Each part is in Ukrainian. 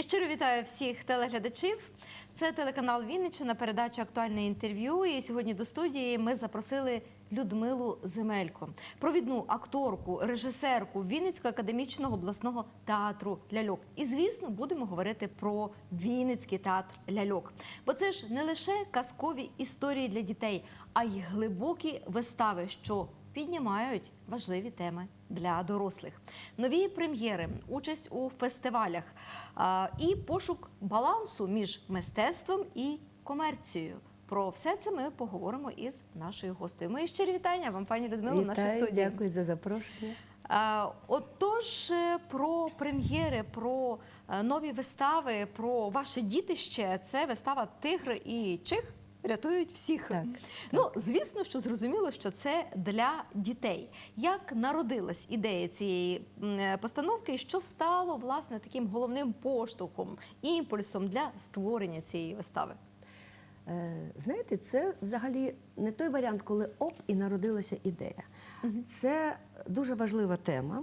Я щиро вітаю всіх телеглядачів. Це телеканал Вінниччина, передача актуальне інтерв'ю. І сьогодні до студії ми запросили Людмилу Земелько, провідну акторку, режисерку Вінницького академічного обласного театру ляльок. І звісно, будемо говорити про Вінницький театр ляльок. Бо це ж не лише казкові історії для дітей, а й глибокі вистави, що піднімають важливі теми для дорослих. Нові прем'єри, участь у фестивалях і пошук балансу між мистецтвом і комерцією. Про все це ми поговоримо із нашою гостею. Мої щирі вітання вам, пані Людмило, в нашій студії. Дякую за запрошення. Отож, е, про прем'єри, про е, нові вистави, про ваше дітище. Це вистава Тигр і Чих рятують всіх. Так, Ну, звісно, що зрозуміло, що це для дітей. Як народилась ідея цієї е, постановки, і що стало власне таким головним поштовхом, імпульсом для створення цієї вистави? Е, Знаєте, це взагалі не той варіант, коли оп і народилася ідея. Це дуже важлива тема,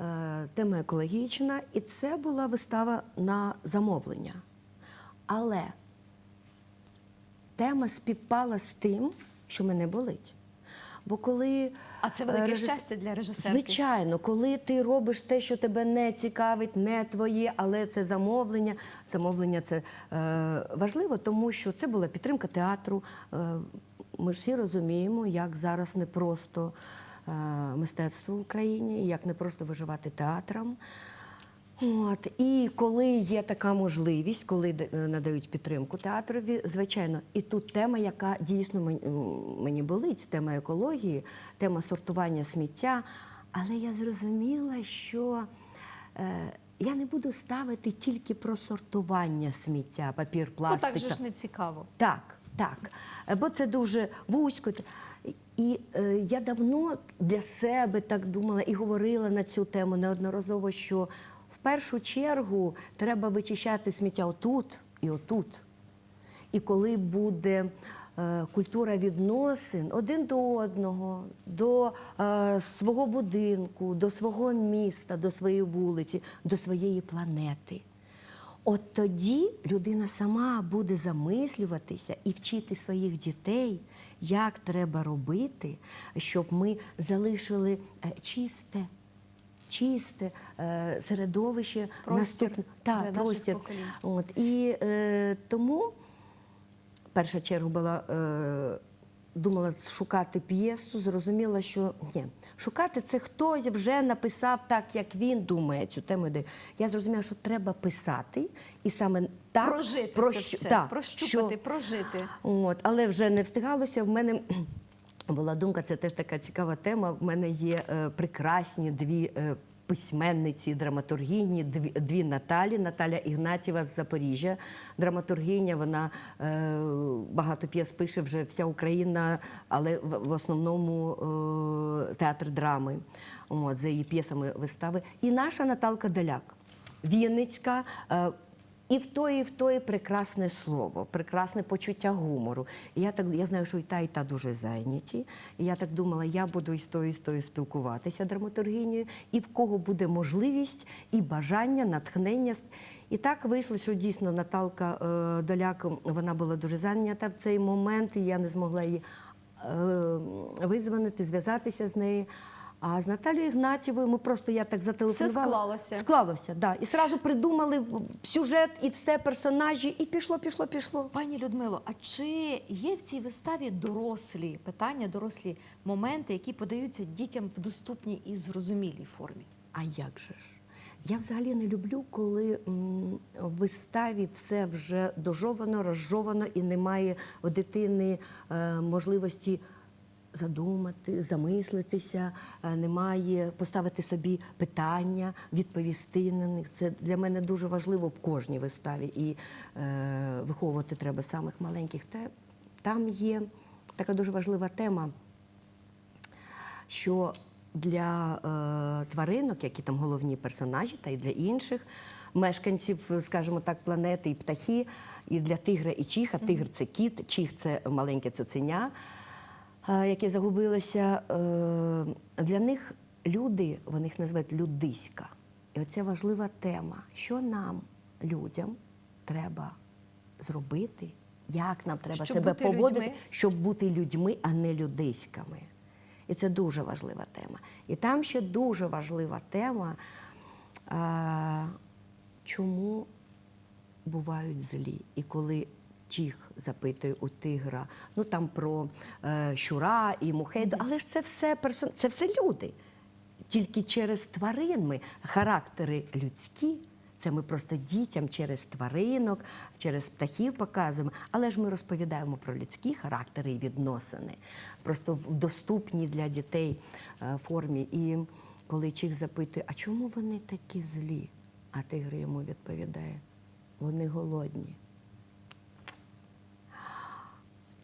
е, тема екологічна, і це була вистава на замовлення. Але тема співпала з тим, що мене болить. Бо коли А це велике е, режис- щастя для режисерки. Звичайно, коли ти робиш те, що тебе не цікавить, не твоє, але це замовлення. Замовлення це е, важливо, тому що це була підтримка театру. Е, ми всі розуміємо, як зараз непросто е, мистецтво в Україні, як непросто виживати театрам. От і коли є така можливість, коли е, надають підтримку театрові, звичайно, і тут тема, яка дійсно мені, болить, тема екології, тема сортування сміття. Але я зрозуміла, що е, я не буду ставити тільки про сортування сміття, папір, Ну так же ж не цікаво. так, так. Бо це дуже вузько. І е, я давно для себе так думала і говорила на цю тему неодноразово, що першу чергу треба вичищати сміття отут і отут. І коли буде е, культура відносин один до одного, до е, свого будинку, до свого міста, до своєї вулиці, до своєї планети. От тоді людина сама буде замислюватися і вчити своїх дітей, як треба робити, щоб ми залишили е, чисте, чисте е, середовище Простір наступне. для наших простір. От, і е, тому перша черга була. Е, Думала шукати п'єсу, зрозуміла, що ні, шукати це хтось вже написав так, як він думає цю тему. Я зрозуміла, що треба писати, і саме так Прожити про це все, так, прощупати, що- прожити. От, але вже не встигалося. В мене була думка, це теж така цікава тема. В мене є е, прекрасні дві. е, Письменниці, драматургіні, дві, дві Наталі. Наталя Ігнатєва з Запоріжжя, драматургиня. Вона е, багато п'єс пише вже вся Україна, але в, в основному е, театр драми. От, за її п'єсами вистави. І наша Наталка Деляк, Вінницька. І в тої, і в тої прекрасне слово, прекрасне почуття гумору. І я так я знаю, що і та, і та дуже зайняті. І я так думала, я буду із тою, і з тою спілкуватися драматургінією, і в кого буде можливість і бажання, натхнення. І так вийшло, що дійсно Наталка е, Доляк вона була дуже зайнята в цей момент, і я не змогла її е, визвонити, зв'язатися з нею. А з Наталією Ігнатівою ми просто я так зателефонувала. склалося. Склалося, да. І одразу придумали сюжет і все, персонажі, і пішло, пішло, пішло. Пані Людмило, а чи є в цій виставі дорослі питання, дорослі моменти, які подаються дітям в доступній і зрозумілій формі? А як же ж? Я взагалі не люблю, коли в виставі все вже дожовано, розжовано і немає в дитини е, можливості задумати, замислитися, е, немає поставити собі питання, відповісти на них. Це для мене дуже важливо в кожній виставі. І е, виховувати треба самих маленьких. Та, там є така дуже важлива тема що для е, тваринок, які там головні персонажі, та й для інших мешканців, скажімо так, планети і птахи, і для тигра і чиха. Тигр це кіт, чих це маленьке цуценя, яке загубилося. Е, для них люди, вони їх називають людиська. І оце важлива тема. Що нам, людям треба зробити, як нам треба Щоб себе поводити, людьми? щоб бути людьми, а не людиськами. І це дуже важлива тема. І там ще дуже важлива тема, а, чому бувають злі. І коли Чіх запитує у тигра, ну там про е, щура і мухейду, але ж це все персон... це все люди. Тільки через тварин ми характери людські. Це ми просто дітям через тваринок, через птахів показуємо, але ж ми розповідаємо про людські характери і відносини, просто в доступній для дітей е, формі. І коли Чіх запитує, а чому вони такі злі? А тигр йому відповідає: вони голодні.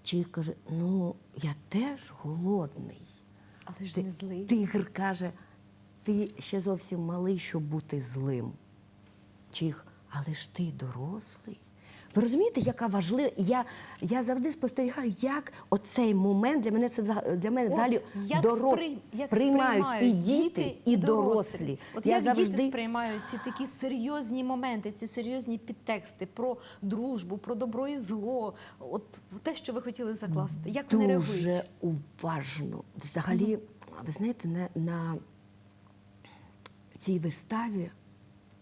Чіх каже: ну, я теж голодний. Але ж Ти- не злий. Тигр каже, ти ще зовсім малий, щоб бути злим. Чих, але ж ти дорослий. Ви розумієте, яка важлива? Я, я завжди спостерігаю, як оцей момент для мене це для мене От, взагалі як дорос- сприй- як сприймають і діти, і дорослі. От я як завжди діти сприймають ці такі серйозні моменти, ці серйозні підтексти про дружбу, про добро і зло, от те, що ви хотіли закласти. Як вони реагують? дуже уважно. Взагалі, ви знаєте, на, на цій виставі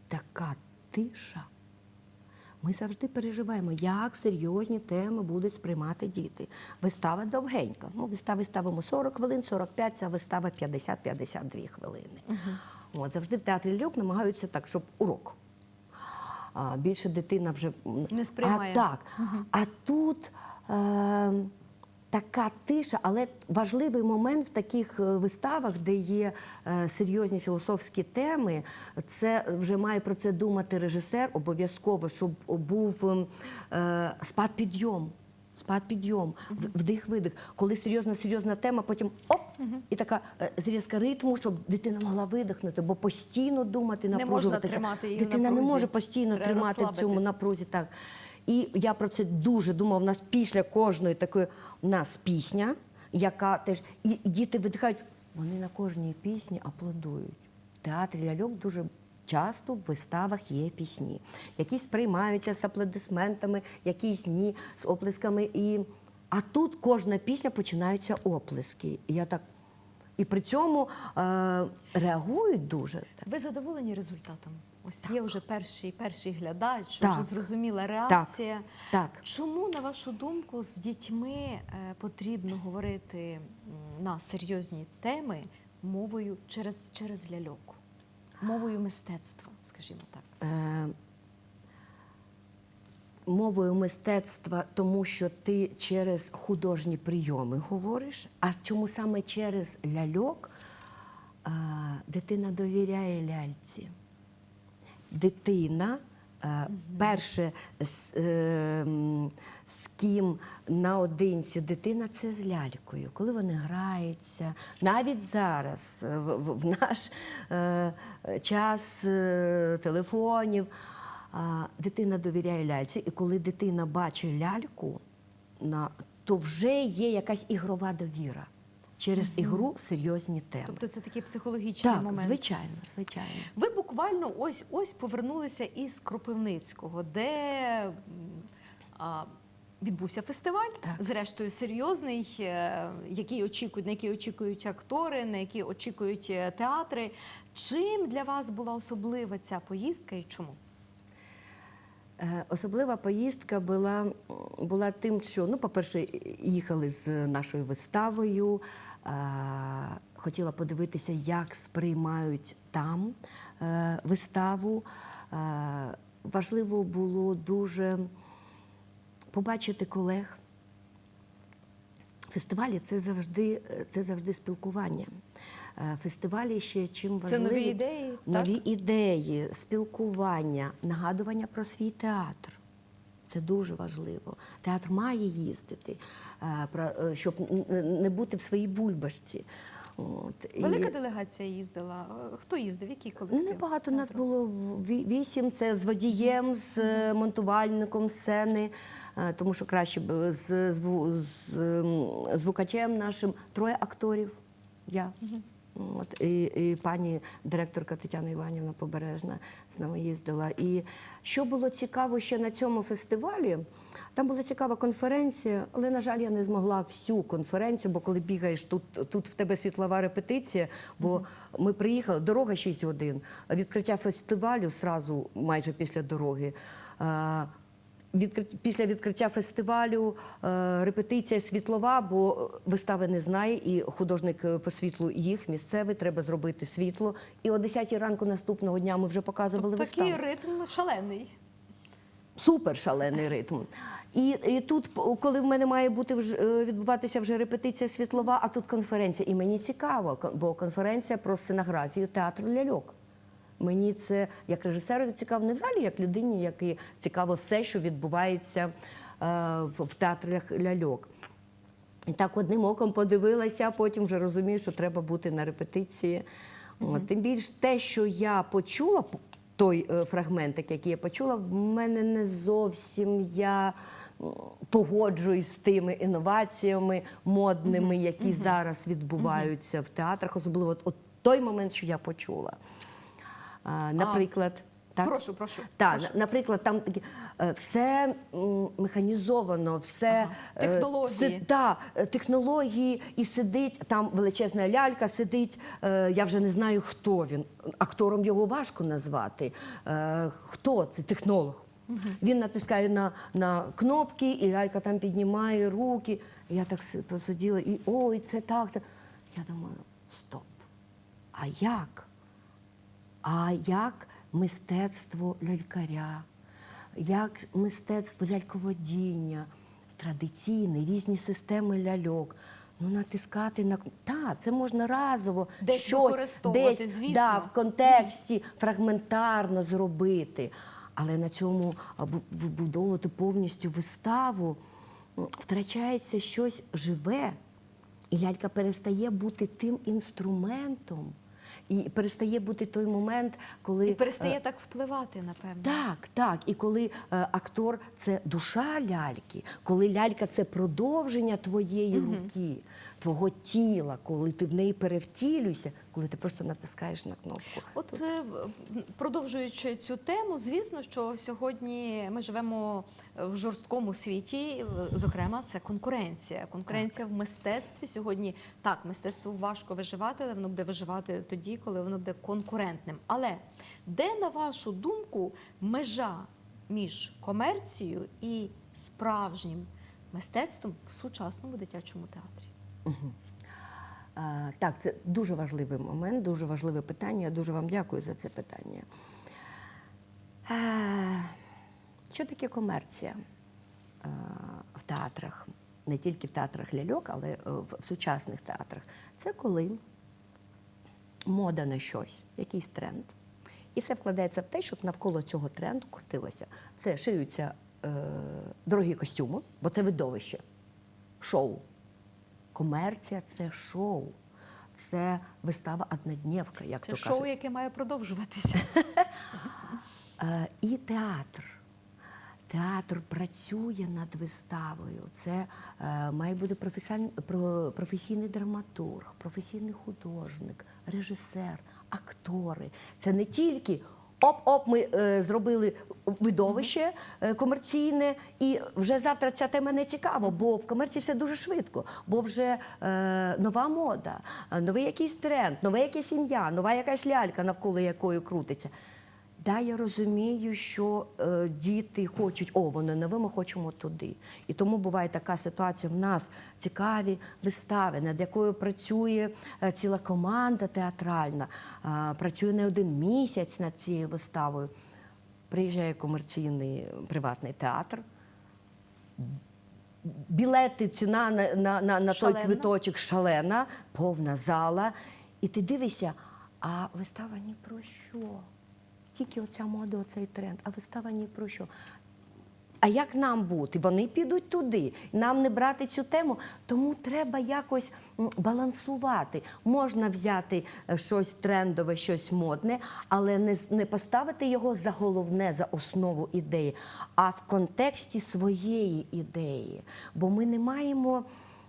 така тиша. Ми завжди переживаємо, як серйозні теми будуть сприймати діти. Вистава довгенька. Ну, вистави ставимо 40 хвилин, 45, ця вистава 50-52 хвилини. От, завжди в театрі Люк намагаються так, щоб урок. А, більше дитина вже Не сприймає. А, так. А тут е, така тиша, але важливий момент в таких е, виставах, де є е, серйозні філософські теми, це вже має про це думати режисер обов'язково, щоб був ем, е, спад підйом. Спад підйом, вдих-видих. Коли серйозна серйозна тема, потім оп, і така зрізка ритму, щоб дитина могла видихнути, бо постійно думати, Не можна тримати її Дитина не може постійно Треба тримати в цьому напрузі. Так. І я про це дуже думала. У нас після кожної такої у нас пісня, яка теж і діти видихають. Вони на кожній пісні аплодують. В театрі ляльок дуже часто в виставах є пісні. Якісь сприймаються з аплодисментами, якісь ні, з оплесками. І... А тут кожна пісня починаються оплески. І я так. І при цьому е, реагують дуже. Ви задоволені результатом? Ось є вже перший, перший глядач, Так. вже зрозуміла реакція. Так. Чому, на вашу думку, з дітьми е, потрібно говорити на серйозні теми мовою через, через ляльок, мовою мистецтва, скажімо так? Е, мовою мистецтва, тому що ти через художні прийоми говориш. А чому саме через ляльок е, дитина довіряє ляльці? Дитина. е, Перше, з, е, з ким наодинці дитина це з лялькою, коли вони граються. Навіть зараз, е, в, наш час телефонів, дитина довіряє ляльці, і коли дитина бачить ляльку, то вже є якась ігрова довіра. Через ігру серйозні теми. Тобто це такий психологічний так, момент. звичайно, звичайно. Ви буквально ось ось повернулися із Кропивницького, де а, відбувся фестиваль, Так. зрештою серйозний, е, який очікують, на який очікують актори, на який очікують е, театри. Чим для вас була особлива ця поїздка і чому? Е, Особлива поїздка була, була тим, що, ну, по-перше, їхали з нашою виставою. Хотіла подивитися, як сприймають там е, виставу. Е, Важливо було дуже побачити колег. Фестивалі це завжди, це завжди спілкування. Е, Фестивалі ще чим Це нові ідеї, так? нові ідеї, спілкування, нагадування про свій театр. Це дуже важливо. Театр має їздити, е, е, щоб не бути в своїй бульбашці. От. і- Велика делегація їздила. Е, Хто їздив? Колектив? Ну, Небагато нас було ві- вісім. Це з водієм, з монтувальником сцени, тому що краще б з, з ем, звукачем нашим троє акторів. Я. От, і, і пані директорка Тетяна Іванівна Побережна з нами їздила. І що було цікаво ще на цьому фестивалі, там була цікава конференція, але, на жаль, я не змогла всю конференцію, бо коли бігаєш, тут, тут в тебе світлова репетиція, бо ми приїхали, дорога 6 годин, відкриття фестивалю сразу майже після дороги. Відкрит- Після відкриття фестивалю е, репетиція світлова, бо вистави не знає, і художник е, по світлу їх місцевий, треба зробити світло. І о 10 ранку наступного дня ми вже показували Такий виставу. ритм шалений. Супер шалений ритм. І, і тут, коли в мене має бути вже відбуватися вже репетиція світлова, а тут конференція. І мені цікаво, бо конференція про сценографію театру ляльок. Мені це як режисеру цікаво не в залі, як людині, якій цікаво все, що відбувається е, в, театрах ляльок. І так одним оком подивилася, а потім вже розумію, що треба бути на репетиції. От, тим більш те, що я почула, той е, фрагментик, який я почула, в мене не зовсім я погоджуюсь з тими інноваціями модними, які зараз відбуваються в театрах, особливо от, от той момент, що я почула. Наприклад, так? Прошу, прошу. Так, прошу. наприклад, там такі, е, все механізовано, все Ага. е, Технології. си- та, технології, і сидить там величезна лялька, сидить. е, Я вже не знаю, хто він. Актором його важко назвати. Хто це технолог? Він натискає на, на кнопки, і лялька там піднімає руки. Я так посиділа, і ой, це так. Це. Я думаю, стоп. А як? А як мистецтво лялькаря, як мистецтво ляльководіння, традиційне, різні системи ляльок. Ну, натискати на та, це можна разово Десь щось використовувати, десь, звісно. Да, в контексті фрагментарно зробити. Але на цьому вибудовувати повністю виставу втрачається щось живе, і лялька перестає бути тим інструментом, і перестає бути той момент, коли І перестає так впливати, напевно. так, так. І коли е, актор це душа ляльки, коли лялька це продовження твоєї руки, твого тіла, коли ти в неї перевтілюєшся, коли ти просто натискаєш на кнопку. От е, продовжуючи цю тему, звісно, що сьогодні ми живемо в жорсткому світі. е, Зокрема, це конкуренція. Конкуренція в мистецтві сьогодні так, мистецтву важко виживати, але воно буде виживати тоді, коли воно буде конкурентним. Але де, на вашу думку, межа між комерцією і справжнім мистецтвом в сучасному дитячому театрі? А, так, це дуже важливий момент, дуже важливе питання. Я дуже вам дякую за це питання. А, що таке комерція а, в театрах? Не тільки в театрах ляльок, але е, в, в сучасних театрах. Це коли мода на щось, якийсь тренд. І все вкладається в те, щоб навколо цього тренду крутилося. Це шиються е, дорогі костюми, бо це видовище, шоу. Комерція це шоу. Це вистава одноднівка, як Це то шоу, кажуть. яке має продовжуватися. Е, І театр. Театр працює над виставою. Це е, має бути професійний драматург, професійний художник, режисер, актори. Це не тільки оп-оп, ми е, зробили видовище е, комерційне, і вже завтра ця тема не цікава, бо в комерції все дуже швидко, бо вже е, нова мода, е, новий якийсь тренд, нове якесь ім'я, нова якась лялька, навколо якої крутиться. Да, я розумію, що е, діти хочуть, о, вони нове, ми хочемо туди. І тому буває така ситуація в нас цікаві вистави, над якою працює е, ціла команда театральна, е, працює не один місяць над цією виставою. Приїжджає комерційний е, приватний театр. Білети, ціна на, на, на, на той квиточок шалена, повна зала. І ти дивишся, а вистава ні про що. Тільки оця мода, оцей тренд, а вистава ні про що. А як нам бути? Вони підуть туди. Нам не брати цю тему. Тому треба якось балансувати. Можна взяти е, щось трендове, щось модне, але не, не поставити його за головне, за основу ідеї, а в контексті своєї ідеї. Бо ми не маємо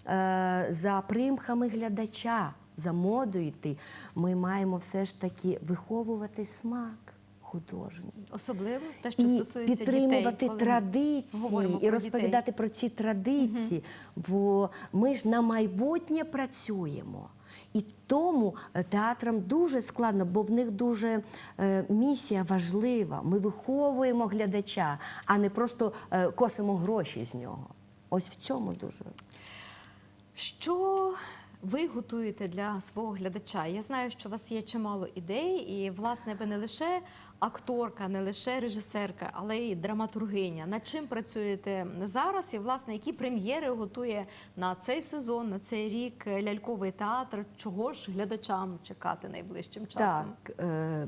е, за примхами глядача за модою йти. Ми маємо все ж таки виховувати смак художній. Особливо те, що і стосується підтримувати дітей, традиції і розповідати про ці традиції, бо ми ж на майбутнє працюємо. І тому е, театрам дуже складно, бо в них дуже е, місія важлива. Ми виховуємо глядача, а не просто е, косимо гроші з нього. Ось в цьому дуже. Що ви готуєте для свого глядача? Я знаю, що у вас є чимало ідей, і власне ви не лише акторка, не лише режисерка, але й драматургиня. Над чим працюєте зараз? І власне які прем'єри готує на цей сезон, на цей рік ляльковий театр? Чого ж глядачам чекати найближчим часом? Так. Е,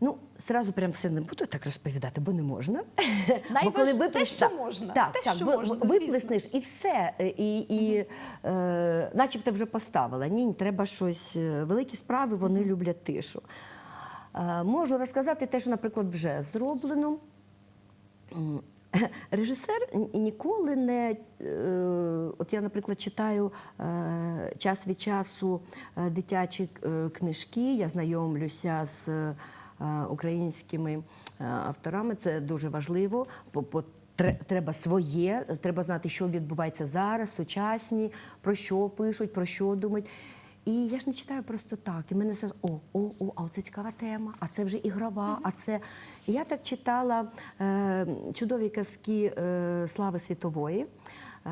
ну, зразу прям все не буду так розповідати, бо не можна. Найваж- те, виплес- що можна, Так, те, так, що можна, виплеснеш і все. е, І, і е, начебто вже поставила. Ні, треба щось. е, Великі справи, вони люблять тишу. Можу розказати те, що, наприклад, вже зроблено. Режисер ніколи не. е, От я, наприклад, читаю е, час від часу е, дитячі книжки, я знайомлюся з українськими авторами. Це дуже важливо. Треба своє, треба знати, що відбувається зараз, сучасні, про що пишуть, про що думають. І я ж не читаю просто так. І мене все о, о, о, а це цікава тема, а це вже ігрова, а це. Я так читала е, чудові казки е, Слави Світової. Е,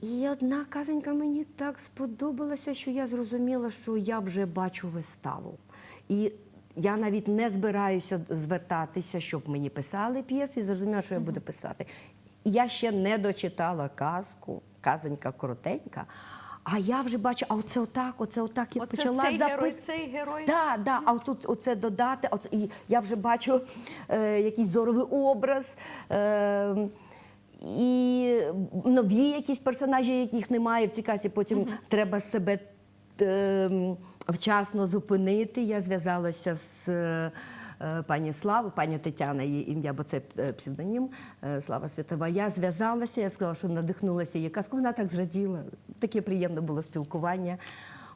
і одна казонька мені так сподобалася, що я зрозуміла, що я вже бачу виставу. І я навіть не збираюся звертатися, щоб мені писали п'єсу, і зрозуміла, що я буду писати. Я ще не дочитала казку, казонька коротенька. А я вже бачу, а оце отак, оце отак і Оце почала цей герой, цей герой. Да, да, а тут оце додати, оце, і я вже бачу е, якийсь зоровий образ. Е, і нові якісь персонажі, яких немає в цій касі, потім треба себе е, вчасно зупинити. Я зв'язалася з пані Славою, пані Тетяна, її ім'я, бо це е, псевдонім е, Слава Світова. Я зв'язалася, я сказала, що надихнулася її казку. Вона так зраділа. Таке приємне було спілкування.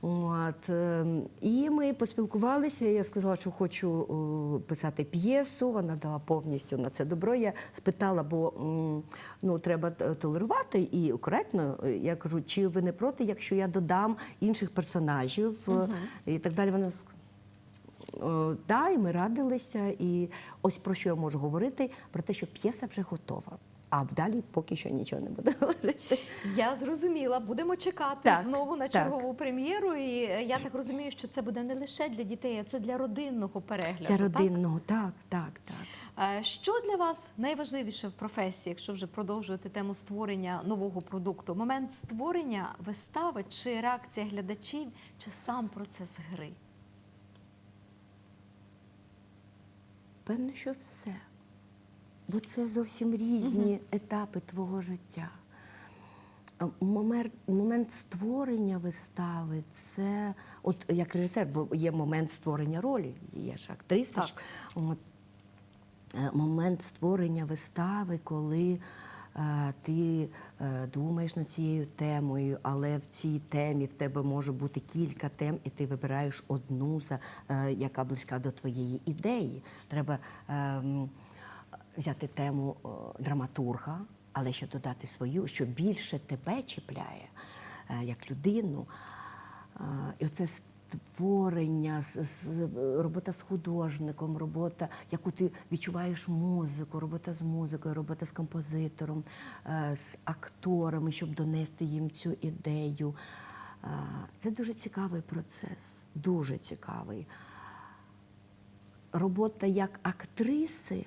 От, е, і ми поспілкувалися. Я сказала, що хочу е, писати п'єсу. Вона дала повністю на це добро. Я спитала, бо ну, треба толерувати і коректно. Я кажу, чи ви не проти, якщо я додам інших персонажів е, і так далі. Вона Е, Да, і ми радилися. І ось про що я можу говорити: про те, що п'єса вже готова. А далі поки що нічого не буду говорити. Я зрозуміла, будемо чекати Так, знову на так. чергову прем'єру. І е, я так розумію, що це буде не лише для дітей, а це для родинного перегляду. Для родинного, так, так, так. Е, Що для вас найважливіше в професії, якщо вже продовжувати тему створення нового продукту? Момент створення вистави чи реакція глядачів, чи сам процес гри? Певно, що все. Бо це зовсім різні етапи твого життя. Момент, момент створення вистави це, от як режисер, бо є момент створення ролі, є ж актриса. Так. От, е, момент створення вистави, коли е, ти е, думаєш над цією темою, але в цій темі в тебе може бути кілька тем, і ти вибираєш одну, е, яка близька до твоєї ідеї. Треба ем, взяти тему е, драматурга, але ще додати свою, що більше тебе чіпляє е, як людину. Е, І оце з- робота з художником, робота, яку ти відчуваєш музику, робота з музикою, робота з композитором, е, з акторами, щоб донести їм цю ідею. Е, Це дуже цікавий процес, дуже цікавий робота як актриси,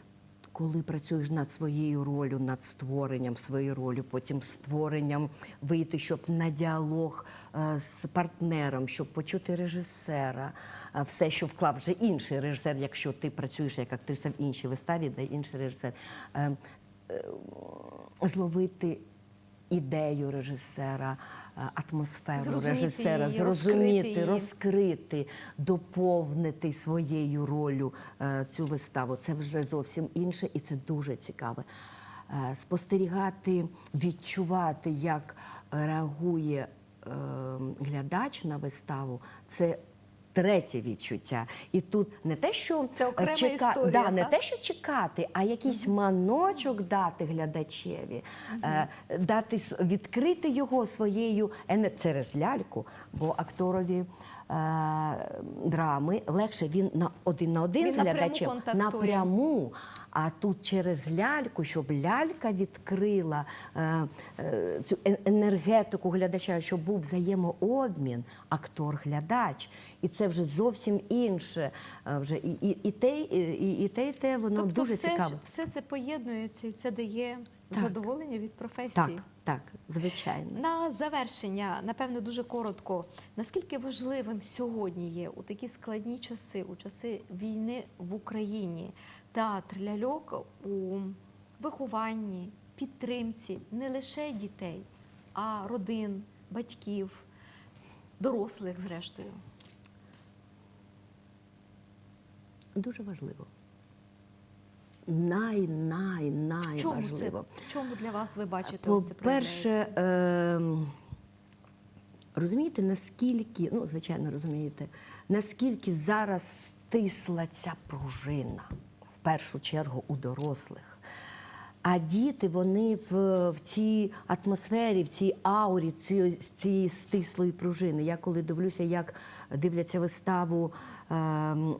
коли працюєш над своєю ролью, над створенням своєї ролі, потім створенням вийти, щоб на діалог е, з партнером, щоб почути режисера, е, все, що вклав вже інший режисер, якщо ти працюєш як актриса в іншій виставі, де інший режисер. Е, Зловити ідею режисера, е, атмосферу Зрозуміти режисера, її, зрозуміти, розкрити розкрити, доповнити своєю ролью е, цю виставу. Це вже зовсім інше, і це дуже цікаве. Е, спостерігати, відчувати, як реагує глядач на виставу, це. Третє відчуття, і тут не те, що Це окрема чека- історія, да, не те, що чекати, а якийсь маночок дати глядачеві, е, дати відкрити його своєю через ляльку, бо акторові драми легше він на один на один з глядачем напряму. А тут через ляльку, щоб лялька відкрила е, е, цю е- енергетику глядача, щоб був взаємообмін, актор-глядач. І це вже зовсім інше. Е, Вже і, і, і те, і, і те, і те, воно тобто дуже все, цікаво. все це поєднується і це дає Так. задоволення від професії. Так, так, звичайно. На завершення, напевно, дуже коротко. Наскільки важливим сьогодні є у такі складні часи, у часи війни в Україні, театр ляльок у вихованні, підтримці не лише дітей, а родин, батьків, дорослих, зрештою. Дуже важливо. Най, най, най В чому це? чому для вас ви бачите ось це По-перше, е, розумієте, наскільки, ну, звичайно, розумієте, наскільки зараз стисла ця пружина, в першу чергу у дорослих. А діти, вони в, в цій атмосфері, в цій аурі цієї, цієї стислої пружини. Я коли дивлюся, як дивляться виставу ем,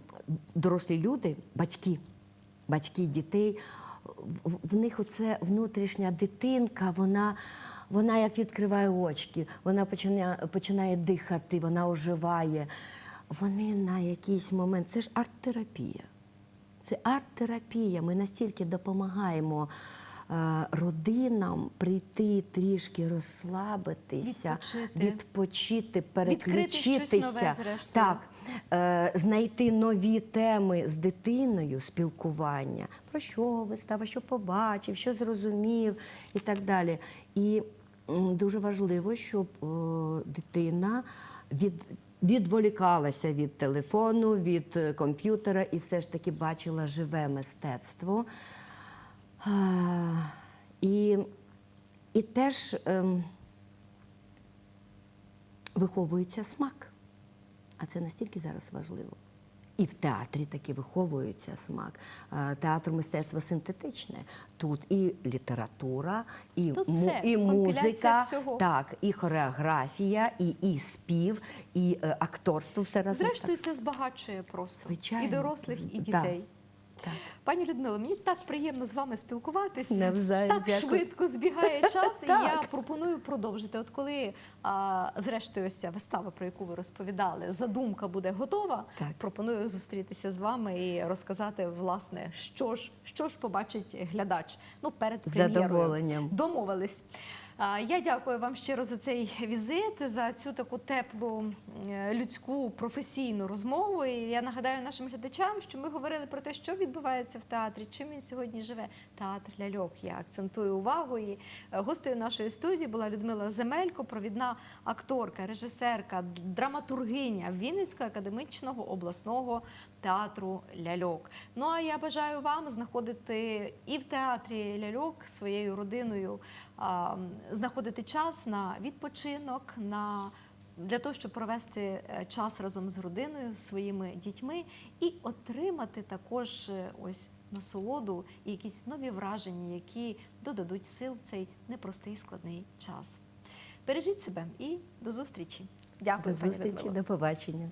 дорослі люди, батьки, батьки дітей, в, в- них оце внутрішня дитинка, вона, вона як відкриває очки, вона починає, починає дихати, вона оживає. Вони на якийсь момент, це ж арт-терапія. Це арт-терапія. Ми настільки допомагаємо родинам прийти трішки розслабитися, Відпочити. відпочити, переключитися. нове. Так, е, знайти нові теми з дитиною, спілкування, про що вистава, що побачив, що зрозумів і так далі. І дуже важливо, щоб е, дитина від, відволікалася від телефону, від е, комп'ютера і все ж таки бачила живе мистецтво. І, і теж ем, виховується смак. А це настільки зараз важливо. І в театрі таки виховується смак. Театр мистецтва синтетичне. Тут і література, і, Тут все, і музика, всього. так, і хореографія, і, і спів, і е, акторство все разом. Зрештою, це збагачує просто Звичайно. і дорослих, і дітей. Так. Пані Людмило, мені так приємно з вами спілкуватися. Навзаєм, так дякую. швидко збігає час, і я пропоную продовжити. От коли, а, зрештою, ось ця вистава, про яку ви розповідали, задумка буде готова, Так. пропоную зустрітися з вами і розказати, власне, що ж, що ж побачить глядач. Ну, перед прем'єрою. задоволенням. Домовились. Я дякую вам щиро за цей візит, за цю таку теплу е, людську професійну розмову. І я нагадаю нашим глядачам, що ми говорили про те, що відбувається в театрі, чим він сьогодні живе. Театр ляльок. Я акцентую увагу. І е, гостею нашої студії була Людмила Земелько, провідна акторка, режисерка, драматургиня Вінницького академічного обласного театру ляльок. Ну а я бажаю вам знаходити і в театрі ляльок своєю родиною, знаходити час на відпочинок, на для того, щоб провести е, час разом з родиною, своїми дітьми і отримати також е, ось насолоду і якісь нові враження, які додадуть сил в цей непростий складний час. Бережіть себе і до зустрічі. Дякую, До пані зустрічі, Людмило. до побачення.